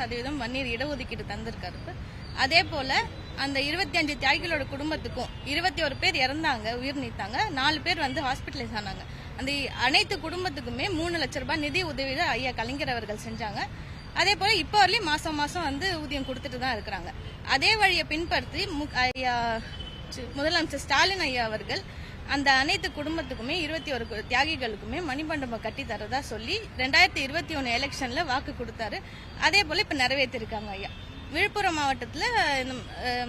சதவீதம் வன்னியர் இடஒதுக்கீடு தந்திருக்காரு. அதே போல அந்த இருபத்தி அஞ்சு தியாகிகளோட குடும்பத்துக்கும் இருபத்தி ஒரு பேர் இறந்தாங்க உயிர் நீத்தாங்க. நாலு பேர் வந்து ஹாஸ்பிட்டலைஸ் ஆனாங்க. அந்த அனைத்து குடும்பத்துக்குமே மூணு லட்ச ரூபாய் நிதி உதவி ஐயா கலைஞர் அவர்கள் செஞ்சாங்க. அதே போல இப்போ வரலையும் மாசம் மாசம் வந்து ஊதியம் கொடுத்துட்டு தான் இருக்கிறாங்க. அதே வழியை பின்பற்றி ஐயா முதலமைச்சர் ஸ்டாலின் ஐயா அவர்கள் அந்த அனைத்து குடும்பத்துக்குமே இருபத்தி ஒரு தியாகிகளுக்குமே மணிமண்டபம் கட்டி தரதா சொல்லி ரெண்டாயிரத்தி இருபத்தி ஒன்று எலெக்ஷனில் வாக்கு கொடுத்தாரு. அதே போல் இப்போ நிறைவேற்றிருக்காங்க ஐயா. விழுப்புரம் மாவட்டத்தில் இந்த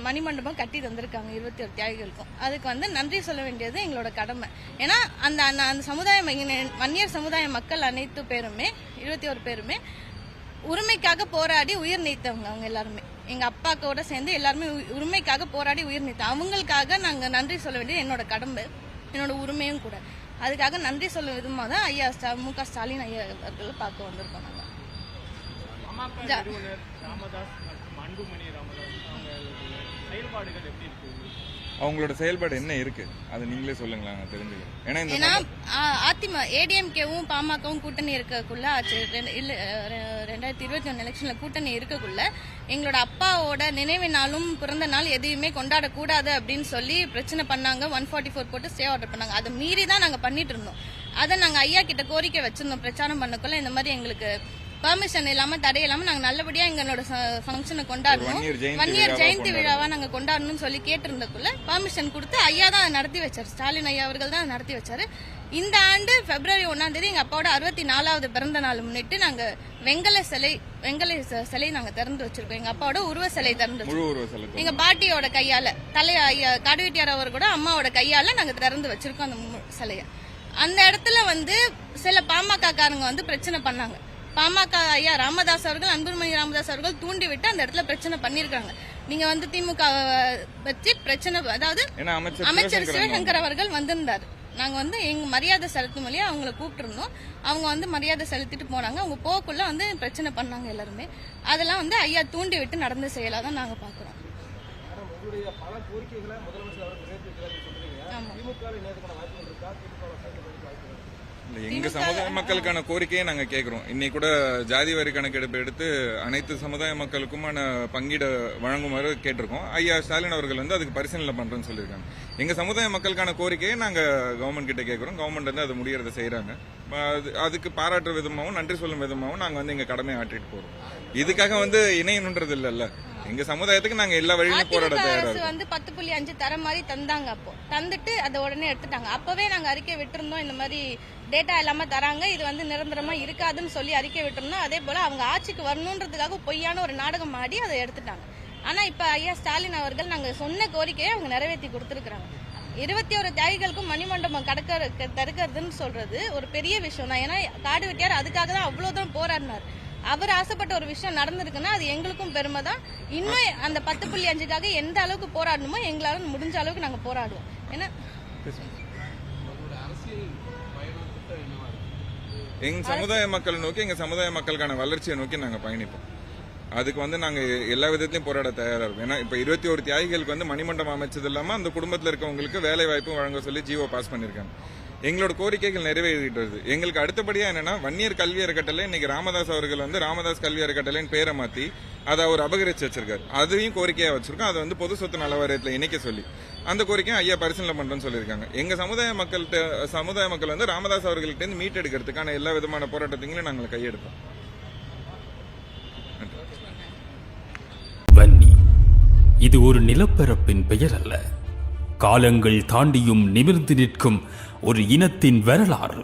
மணிமண்டபம் கட்டி தந்திருக்காங்க இருபத்தி ஒரு தியாகிகளுக்கும். அதுக்கு வந்து நன்றி சொல்ல வேண்டியது எங்களோட கடமை. ஏன்னா அந்த அந்த அந்த சமுதாய வன்னியர் சமுதாய மக்கள் அனைத்து பேருமே இருபத்தி ஒரு பேருமே உரிமைக்காக போராடி உயிர் நீத்தவங்க அவங்க எல்லாருமே. எங்கள் அப்பாக்கோட சேர்ந்து எல்லாருமே உ- உரிமைக்காக போராடி உயிர் நீத்தோம் அவங்களுக்காக நாங்கள் நன்றி சொல்ல வேண்டியது என்னோட கடமை. என்னோட உரிமையும் கூட அதுக்காக நன்றி சொல்லும் விதமாக தான் ஐயா ஸ்டா மு க ஸ்டாலின் ஐயா அவர்களை பார்க்க வந்திருக்கோம் நாங்க பாமக ஜா- நிறுவனர் ராமதாஸ் மற்றும் அன்புமணி ராமதாஸ் செயல்பாடுகள் எப்படி இருக்கு? அவங்களோட செயல்பாடு என்ன இருக்கு? அது நீங்களே சொல்லுங்களேன் நான் தெரிஞ்சுக்கிறேன். ஏன்னா இந்த ஏன்னா அதிமுக ஏடிஎம்கேவும் பாமகவும் கூட்டணி இருக்கக்குள்ள ஆச்சு ரெண்டு- இல்ல அஹ், ரெண்டாயிரத்தி இருபத்தி ஒன்று எலெக்ஷன்ல கூட்டணி இருக்கக்குள்ள எங்களோட அப்பாவோட நினைவு நாளும் பிறந்த நாள் எதையுமே கொண்டாடக்கூடாது அப்படின்னு சொல்லி பிரச்சனை பண்ணாங்க. ஒன் ஃபார்ட்டி ஃபோர் போட்டு ஸ்டே ஆர்டர் பண்ணாங்க. அதை மீறி தான் நாங்கள் பண்ணிட்டு இருந்தோம். அதை நாங்கள் ஐயா கிட்ட கோரிக்கை வச்சிருந்தோம். பிரச்சாரம் பண்ணக்குள்ள இந்த மாதிரி எங்களுக்கு பர்மிஷன் இல்லாம தடை இல்லாம நாங்க நல்லபடியா எங்களோட ஃபங்க்ஷனை கொண்டாடணும். ஒன் இயர் ஜெயந்தி. விழாவா நாங்க கொண்டாடணும்னு சொல்லி கேட்டிருந்தக்குள்ள பர்மிஷன் கொடுத்து ஐயா தான் நடத்தி வச்சாரு. ஸ்டாலின் ஐயா அவர்கள் தான் நடத்தி வச்சாரு. இந்த ஆண்டு பிப்ரவரி ஒன்னாம் தேதி எங்க அப்பாவோட அறுபத்தி நாலாவது பிறந்த நாள் முன்னிட்டு நாங்க வெங்கல சிலை வெங்கல சிலை நாங்க திறந்து வச்சிருக்கோம். எங்க அப்பாவோட உருவ சிலை திறந்து வச்சிருக்கோம். உருவ செலுத்தும் எங்க பாட்டியோட கையால தலை காடுவெட்டியார் அவர் கூட அம்மாவோட கையால நாங்க திறந்து வச்சிருக்கோம் அந்த சிலைய. அந்த இடத்துல வந்து சில பாமக காரங்க வந்து பிரச்சனை பண்ணாங்க. பாமக ஐயா ராமதாஸ் அவர்கள் அன்புமணி ராமதாஸ் அவர்கள் தூண்டி விட்டு அந்த இடத்துல பிரச்சனை பண்ணிருக்காங்க நீங்க வந்து திமுக வச்சு பிரச்சனை அதாவது அமைச்சர் சிவசங்கர் அவர்கள் வந்திருந்தார். நாங்க வந்து எங்க மரியாதை செலுத்தும் வழியா அவங்கள கூப்பிட்டுருந்தோம். அவங்க வந்து மரியாதை செலுத்திட்டு போனாங்க. அவங்க போக்குள்ள வந்து பிரச்சனை பண்ணாங்க எல்லாருமே. அதெல்லாம் வந்து ஐயா தூண்டி விட்டு நடந்த செயலா தான் நாங்க பாக்குறோம். ஆமா. எங்க சமுதாய மக்களுக்கான கோரிக்கையை நாங்க கேக்குறோம். இன்னைக்கு கூட ஜாதி வரி கணக்கெடுப்பு எடுத்து அனைத்து சமுதாய மக்களுக்குமான பங்கீடு வழங்குமாறு கேட்டிருக்கோம். ஐயா ஸ்டாலின் அவர்கள் வந்து அதுக்கு பரிசீலனை பண்றேன்னு சொல்லியிருக்காங்க. எங்க சமுதாய மக்களுக்கான கோரிக்கையை நாங்க கவர்மெண்ட் கிட்ட கேக்குறோம். கவர்மெண்ட் வந்து அது முடியறதை செய்யறாங்க அது- அதுக்கு பாராட்டுற விதமாகவும் நன்றி சொல்லும் விதமாகவும் நாங்க வந்து எங்க கடமையை ஆற்றிட்டு போறோம். இதுக்காக வந்து இணையணுன்றது இல்லல்ல எங்க சமுதாயத்துக்கு நாங்க எல்லா வழியிலும் போராட அரசு வந்து பத்து புள்ளி அஞ்சு தர மாதிரி தந்தாங்க அப்போ. தந்துட்டு அதை உடனே எடுத்துட்டாங்க. அப்பவே நாங்க அறிக்கை விட்டிருந்தோம் இந்த மாதிரி டேட்டா இல்லாம தராங்க இது வந்து நிரந்தரமா இருக்காதுன்னு சொல்லி அறிக்கை விட்டிருந்தோம். அதே போல அவங்க ஆட்சிக்கு வரணுன்றதுக்காக பொய்யான ஒரு நாடகம் ஆடி அதை எடுத்துட்டாங்க. ஆனா இப்ப ஐயா ஸ்டாலின் அவர்கள் நாங்க சொன்ன கோரிக்கையை அவங்க நிறைவேற்றி கொடுத்திருக்காங்க இருபத்தி ஒரு தியாகிகளுக்கும் மணிமண்டபம் கடக்க தடுக்கிறதுன்னு சொல்றது ஒரு பெரிய விஷயம் தான். ஏன்னா காடு வெட்டியார் அதுக்காக தான் அவ்வளவுதான் போராடினார். அவர் ஆசைப்பட்ட ஒரு விஷயம் நடந்திருக்குன்னா அது எங்களுக்கும் பெருமை தான். இன்னும் அந்த பத்து புள்ளி அஞ்சுக்காக எந்த அளவுக்கு போராடணுமோ எங்களால முடிஞ்ச அளவுக்கு நாங்கள் போராடுவோம். ஏன்னா எங்க சமுதாய மக்களை நோக்கி எங்க சமுதாய மக்களுக்கான வளர்ச்சியை நோக்கி நாங்க பயணிப்போம். அதுக்கு வந்து நாங்க எல்லா விதத்திலையும் போராட தயாராக இருக்கும். ஏன்னா இப்ப இருபத்தி ஒரு தியாகிகளுக்கு வந்து மணிமண்டபம் அமைச்சது இல்லாம அந்த குடும்பத்தில் இருக்கவங்களுக்கு வேலை வாய்ப்பும் வழங்க சொல்லி ஜிஓ பாஸ் பண்ணியிருக்காங்க. எங்களோட கோரிக்கைகள் நிறைவேறிட்டு வருது எங்களுக்கு அடுத்தபடியாக என்னன்னா வன்னியர் கல்வி அறக்கட்டளை இன்னைக்கு ராமதாஸ் அவர்கள் வந்து ராமதாஸ் கல்வி அறக்கட்டளைன்னு பேரை மாற்றி அதை அவர் அபகரிச்சு வச்சிருக்காரு. அதையும் கோரிக்கையாக வச்சிருக்கோம். அதை வந்து பொது சொத்து நலவாரியத்தில் இணைக்க சொல்லி. அந்த கோரிக்கையை ஐயா பரிசீலனை பண்ணுறோம்னு சொல்லியிருக்காங்க. எங்கள் சமுதாய மக்கள்கிட்ட சமுதாய மக்கள் வந்து ராமதாஸ் அவர்கள்ட்டேருந்து மீட்டெடுக்கிறதுக்கான எல்லா விதமான போராட்டத்தையும் நாங்கள் கையெடுப்போம் வன்னி இது ஒரு நிலப்பரப்பின் பெயர் அல்ல காலங்கள் தாண்டியும் நிமிர்ந்து நிற்கும் ஒரு இனத்தின் வரலாறு.